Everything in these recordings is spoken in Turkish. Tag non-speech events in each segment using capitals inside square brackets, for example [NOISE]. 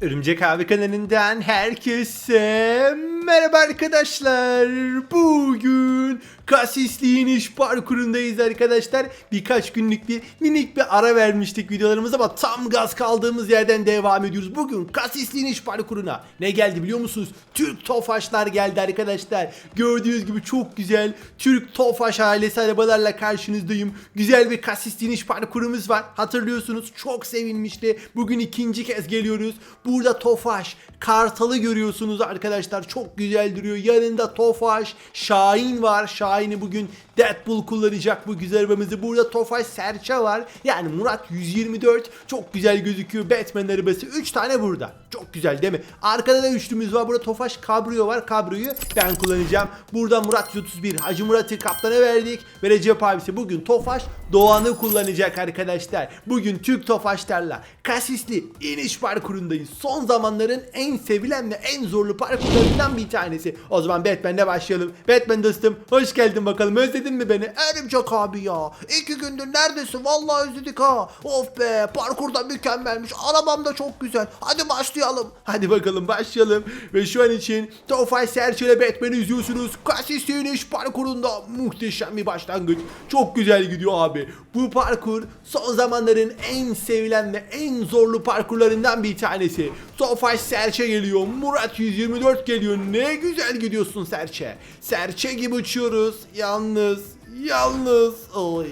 Örümcek abi kanalından herkese merhaba arkadaşlar. Bugün kasisliğin iş parkurundayız arkadaşlar. Birkaç günlük bir minik bir ara vermiştik videolarımıza ama tam gaz kaldığımız yerden devam ediyoruz. Bugün kasisliğin iş parkuruna ne geldi biliyor musunuz? Türk Tofaşlar geldi arkadaşlar. Gördüğünüz gibi çok güzel Türk Tofaş ailesi arabalarla karşınızdayım. Güzel bir kasisliğin iş parkurumuz var. Hatırlıyorsunuz çok sevinmişti. Bugün ikinci kez geliyoruz. Burada Tofaş, Kartal'ı görüyorsunuz arkadaşlar. Çok güzel duruyor. Yanında Tofaş, Şahin var. Şahin'i bugün Deadpool kullanacak bu güzel arabamızı. Burada Tofaş Serçe var. Yani Murat 124 çok güzel gözüküyor. Batman arabası 3 tane burada. Çok güzel değil mi? Arkada da üçlümüz var. Burada Tofaş Cabrio var. Cabrio'yu ben kullanacağım. Burada Murat 131. Hacı Murat'ı kaptana verdik. Ve Recep abisi bugün Tofaş Doğan'ı kullanacak arkadaşlar. Bugün Türk Tofaşlarla kasisli iniş parkurundayız. Son zamanların en sevilen ve en zorlu parkurlarından bir tanesi. O zaman Batman'le başlayalım. Batman dostum hoş geldin bakalım. Özledin mi beni? Örümcek abi ya. İki gündür neredesin? Vallahi özledik ha. Of be parkurda mükemmelmiş. Arabam da çok güzel. Hadi başlayalım. Hadi bakalım başlayalım. Ve şu an için Tofaş Serçe ile Batman'i izliyorsunuz. Kasisli iniş parkurunda muhteşem bir başlangıç. Çok güzel gidiyor abi. Bu parkur son zamanların en sevilen ve en zorlu parkurlarından bir tanesi. Tofaş Serçe geliyor. Murat 124 geliyor. Ne güzel gidiyorsun Serçe. Serçe gibi uçuyoruz. Yalnız, yalnız. Oy,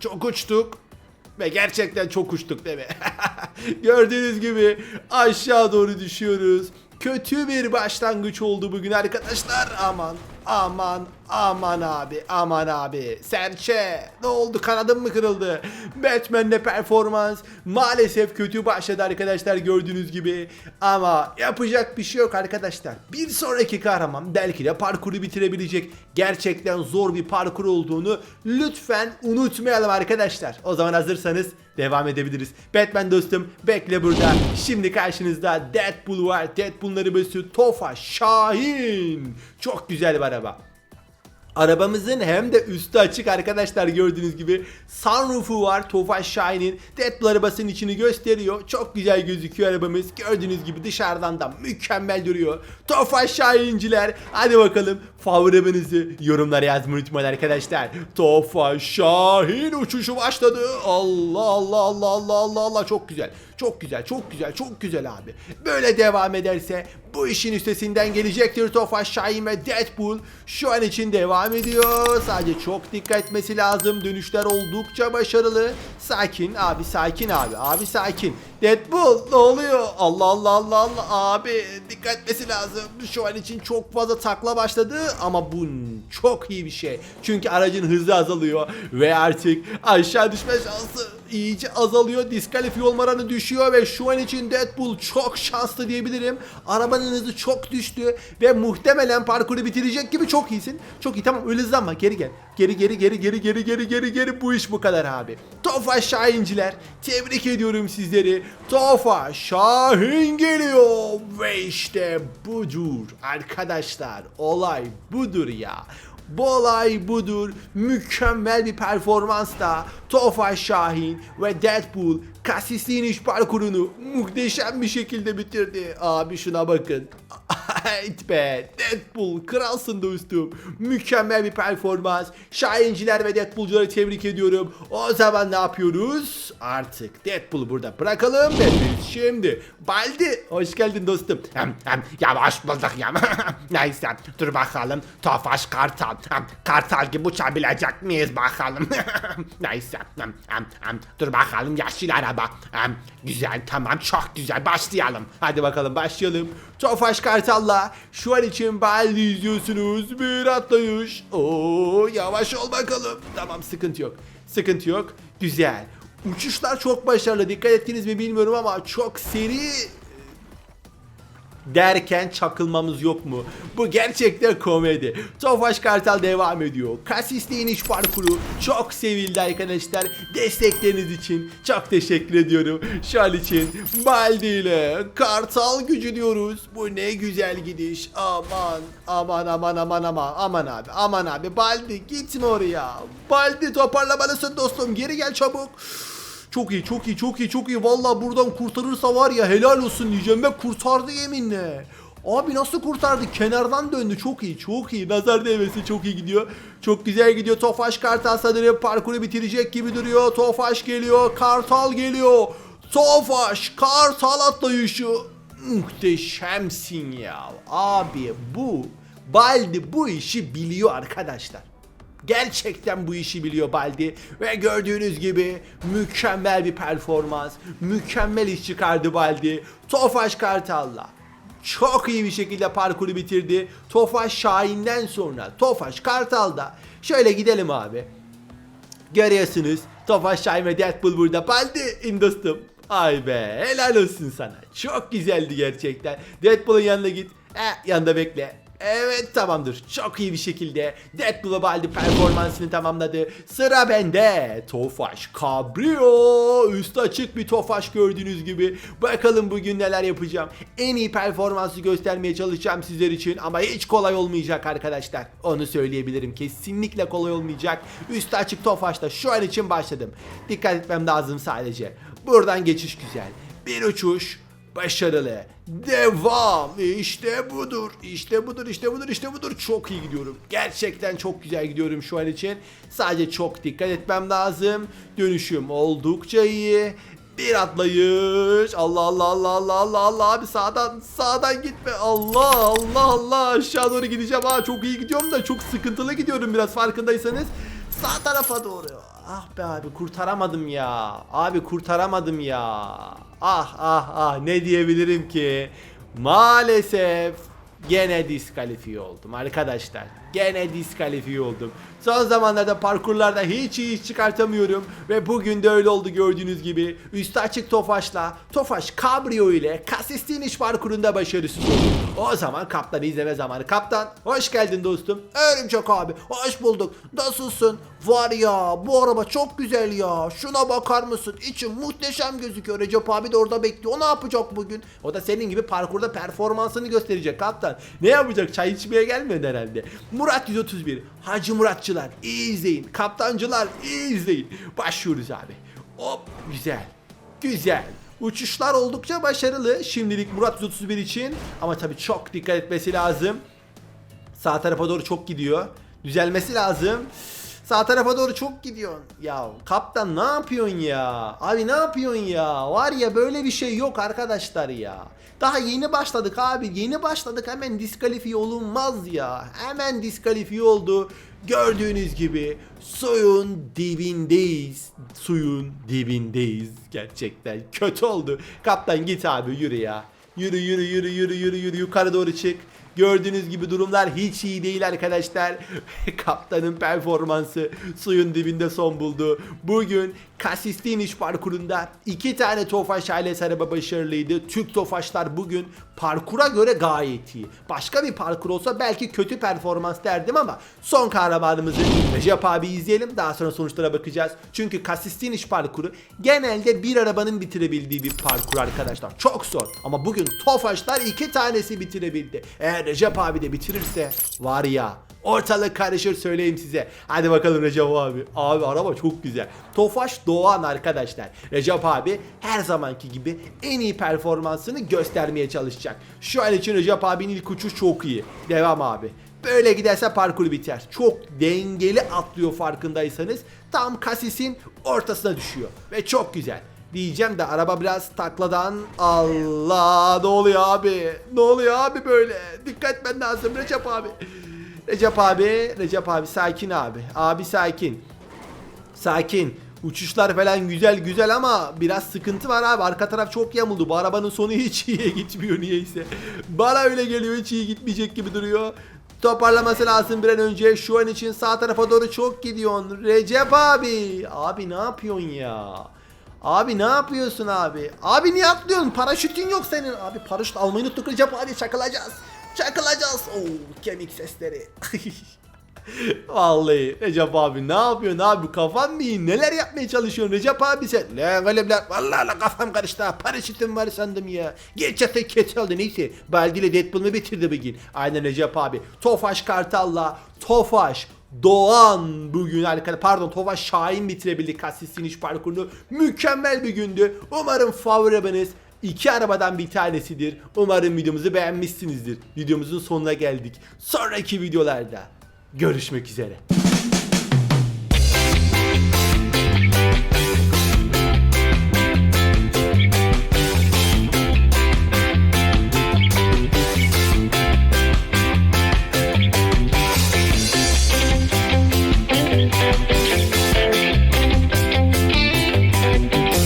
çok uçtuk. Ve gerçekten çok uçtuk değil mi? [LAUGHS] Gördüğünüz gibi aşağı doğru düşüyoruz. Kötü bir başlangıç oldu bugün arkadaşlar. Aman aman aman abi aman abi. Serçe ne oldu kanadın mı kırıldı? Batman'le performans maalesef kötü başladı arkadaşlar gördüğünüz gibi. Ama yapacak bir şey yok arkadaşlar. Bir sonraki kahraman belki de parkuru bitirebilecek gerçekten zor bir parkur olduğunu lütfen unutmayalım arkadaşlar. O zaman hazırsanız devam edebiliriz. Batman dostum bekle burada. Şimdi karşınızda Deadpool var. Deadpool'un arabası Tofa Şahin. Çok güzel bir araba. Arabamızın hem de üstü açık arkadaşlar gördüğünüz gibi. Sunroofu var Tofaş Shine'in Deadpool arabasının içini gösteriyor. Çok güzel gözüküyor arabamız. Gördüğünüz gibi dışarıdan da mükemmel duruyor. Tofaş Shine'ciler hadi bakalım. Favori arabanızı yorumlara yazmayı unutmayın arkadaşlar. Tofaş Şahin uçuşu başladı. Allah Allah Allah Allah Allah Allah. Çok güzel çok güzel çok güzel çok güzel abi böyle devam ederse bu işin üstesinden gelecektir Tofaş Şahin ve Deadpool şu an için devam ediyor. Sadece çok dikkat etmesi lazım. Dönüşler oldukça başarılı. Sakin abi sakin abi. Abi sakin. Deadpool ne oluyor? Allah Allah Allah Allah abi dikkat etmesi lazım. Şu an için çok fazla takla başladı ama bu çok iyi bir şey. Çünkü aracın hızı azalıyor ve artık aşağı düşme şansı iyice azalıyor. Diskalifiye olma oranı düşüyor ve şu an için Deadpool çok şanslı diyebilirim. Arabanın hızı çok düştü ve muhtemelen parkuru bitirecek gibi çok iyisin. Çok iyi tamam öyle hızlanma geri gel. Geri geri geri geri geri geri geri geri bu iş bu kadar abi. Tofa Şahinciler tebrik ediyorum sizleri. Tofa Şahin geliyor ve işte budur arkadaşlar olay budur ya. Bu olay budur. Mükemmel bir performansla Tofaş Şahin ve Deadpool kasisliğin iş parkurunu muhteşem bir şekilde bitirdi. Abi şuna bakın. [LAUGHS] Evet be Deadpool kralsın dostum. Mükemmel bir performans. Şahinciler ve Deadpool'cuları tebrik ediyorum. O zaman ne yapıyoruz? Artık Deadpool'u burada bırakalım ve biz şimdi Baldi hoş geldin dostum. Hem, hem, ya hoş bulduk ya. [LAUGHS] Neyse dur bakalım. Tofaş Kartal. Hem, kartal gibi uçabilecek miyiz bakalım. [LAUGHS] Neyse. Dur bakalım yeşil araba. Güzel tamam çok güzel başlayalım. Hadi bakalım başlayalım. Tofaş Kartal'la şu an için Baldi izliyorsunuz. Bir atlayış. Oo yavaş ol bakalım. Tamam sıkıntı yok. Sıkıntı yok. Güzel. Uçuşlar çok başarılı. Dikkat ettiniz mi bilmiyorum ama çok seri derken çakılmamız yok mu? Bu gerçekten komedi. Tofaş Kartal devam ediyor. Kasisli iniş parkuru çok sevildi arkadaşlar. Destekleriniz için çok teşekkür ediyorum. Şu an için Baldi ile Kartal gücü diyoruz. Bu ne güzel gidiş. Aman aman aman aman aman aman abi aman abi Baldi gitme oraya. Baldi toparlamalısın dostum geri gel çabuk. Çok iyi çok iyi çok iyi çok iyi. Valla buradan kurtarırsa var ya helal olsun diyeceğim ve kurtardı yeminle. Abi nasıl kurtardı? Kenardan döndü. Çok iyi, çok iyi. Nazar değmesi çok iyi gidiyor. Çok güzel gidiyor. Tofaş Kartal sanırım parkuru bitirecek gibi duruyor. Tofaş geliyor. Kartal geliyor. Tofaş Kartal atlayışı. Muhteşemsin ya. Abi bu Baldi bu işi biliyor arkadaşlar. Gerçekten bu işi biliyor Baldi ve gördüğünüz gibi mükemmel bir performans, mükemmel iş çıkardı Baldi. Tofaş Kartal'la çok iyi bir şekilde parkuru bitirdi. Tofaş Şahin'den sonra Tofaş Kartal'da. Şöyle gidelim abi. Görüyorsunuz Tofaş Şahin ve Deadpool burada. Baldi in dostum. Ay be helal olsun sana. Çok güzeldi gerçekten. Deadpool'un yanına git. Eh, yanında bekle. Evet tamamdır. Çok iyi bir şekilde Deadpool ve Baldi performansını tamamladı. Sıra bende. Tofaş Cabrio. Üstü açık bir Tofaş gördüğünüz gibi. Bakalım bugün neler yapacağım. En iyi performansı göstermeye çalışacağım sizler için. Ama hiç kolay olmayacak arkadaşlar. Onu söyleyebilirim. Kesinlikle kolay olmayacak. Üstü açık Tofaş'ta şu an için başladım. Dikkat etmem lazım sadece. Buradan geçiş güzel. Bir uçuş başarılı. Devam. İşte budur. İşte budur. İşte budur. İşte budur. Çok iyi gidiyorum. Gerçekten çok güzel gidiyorum şu an için. Sadece çok dikkat etmem lazım. Dönüşüm oldukça iyi. Bir atlayış. Allah Allah Allah Allah Allah Allah abi sağdan sağdan gitme. Allah Allah Allah aşağı doğru gideceğim. Ha çok iyi gidiyorum da çok sıkıntılı gidiyorum biraz farkındaysanız. Sağ tarafa doğru. Ah be abi kurtaramadım ya. Abi kurtaramadım ya. Ah ah ah ne diyebilirim ki? Maalesef gene diskalifiye oldum arkadaşlar. Gene diskalifiye oldum. Son zamanlarda parkurlarda hiç iyi iş çıkartamıyorum. Ve bugün de öyle oldu gördüğünüz gibi. Üstü açık Tofaş'la Tofaş Cabrio ile Kasistiniş parkurunda başarısız oldum. O zaman kaptanı izleme zamanı. Kaptan hoş geldin dostum. Örümcek abi hoş bulduk. Nasılsın? Var ya bu araba çok güzel ya. Şuna bakar mısın? İçim muhteşem gözüküyor. Recep abi de orada bekliyor. O ne yapacak bugün? O da senin gibi parkurda performansını gösterecek kaptan. Ne yapacak? Çay içmeye gelmedi herhalde. Murat 131. Hacı Muratçılar iyi izleyin. Kaptancılar iyi izleyin. Başlıyoruz abi. Hop güzel. Güzel. Uçuşlar oldukça başarılı şimdilik Murat 131 için ama tabii çok dikkat etmesi lazım. Sağ tarafa doğru çok gidiyor. Düzelmesi lazım. Sağ tarafa doğru çok gidiyorsun. Ya kaptan ne yapıyorsun ya? Abi ne yapıyorsun ya? Var ya böyle bir şey yok arkadaşlar ya. Daha yeni başladık abi. Yeni başladık hemen diskalifiye olunmaz ya. Hemen diskalifiye oldu. Gördüğünüz gibi suyun dibindeyiz. Suyun dibindeyiz. Gerçekten kötü oldu. Kaptan git abi yürü ya. Yürü yürü yürü yürü yürü yürü yukarı doğru çık. Gördüğünüz gibi durumlar hiç iyi değil arkadaşlar. [LAUGHS] Kaptanın performansı suyun dibinde son buldu. Bugün Kasistiniş parkurunda iki tane Tofaş ailesi araba başarılıydı. Türk Tofaşlar bugün parkura göre gayet iyi. Başka bir parkur olsa belki kötü performans derdim ama son kahramanımızı Recep abi izleyelim. Daha sonra sonuçlara bakacağız. Çünkü Kasistiniş parkuru genelde bir arabanın bitirebildiği bir parkur arkadaşlar. Çok zor. Ama bugün Tofaşlar iki tanesi bitirebildi. Eğer Recep abi de bitirirse var ya Ortalık karışır söyleyeyim size. Hadi bakalım Recep abi. Abi araba çok güzel. Tofaş Doğan arkadaşlar. Recep abi her zamanki gibi en iyi performansını göstermeye çalışacak. Şu an için Recep abinin ilk uçuş çok iyi. Devam abi. Böyle giderse parkur biter. Çok dengeli atlıyor farkındaysanız. Tam kasisin ortasına düşüyor. Ve çok güzel. Diyeceğim de araba biraz takladan Allah ne oluyor abi? Ne oluyor abi böyle? Dikkat etmen lazım Recep abi. Recep abi, Recep abi sakin abi. Abi sakin. Sakin. Uçuşlar falan güzel güzel ama biraz sıkıntı var abi. Arka taraf çok yamuldu. Bu arabanın sonu hiç [LAUGHS] iyiye gitmiyor niyeyse. Bana öyle geliyor hiç iyi gitmeyecek gibi duruyor. Toparlaması lazım bir an önce. Şu an için sağ tarafa doğru çok gidiyorsun. Recep abi. Abi ne yapıyorsun ya? Abi ne yapıyorsun abi? Abi niye atlıyorsun? Paraşütün yok senin. Abi paraşüt almayı unuttuk Recep abi çakılacağız. Çakılacağız. Oo kemik sesleri. [LAUGHS] Vallahi Recep abi ne yapıyorsun abi kafan mı iyi neler yapmaya çalışıyorsun Recep abi sen Ne böyle bile vallahi la kafam karıştı ha. paraşütüm var sandım ya Gerçekten kötü oldu neyse Baldi ile Deadpool'u bitirdi bugün Aynen Recep abi Tofaş Kartal'la Tofaş Doğan bugün arkadaşlar pardon Tofaş Şahin bitirebildik Kassis iniş parkurunu. Mükemmel bir gündü. Umarım favori arabanız iki arabadan bir tanesidir. Umarım videomuzu beğenmişsinizdir. Videomuzun sonuna geldik. Sonraki videolarda görüşmek üzere.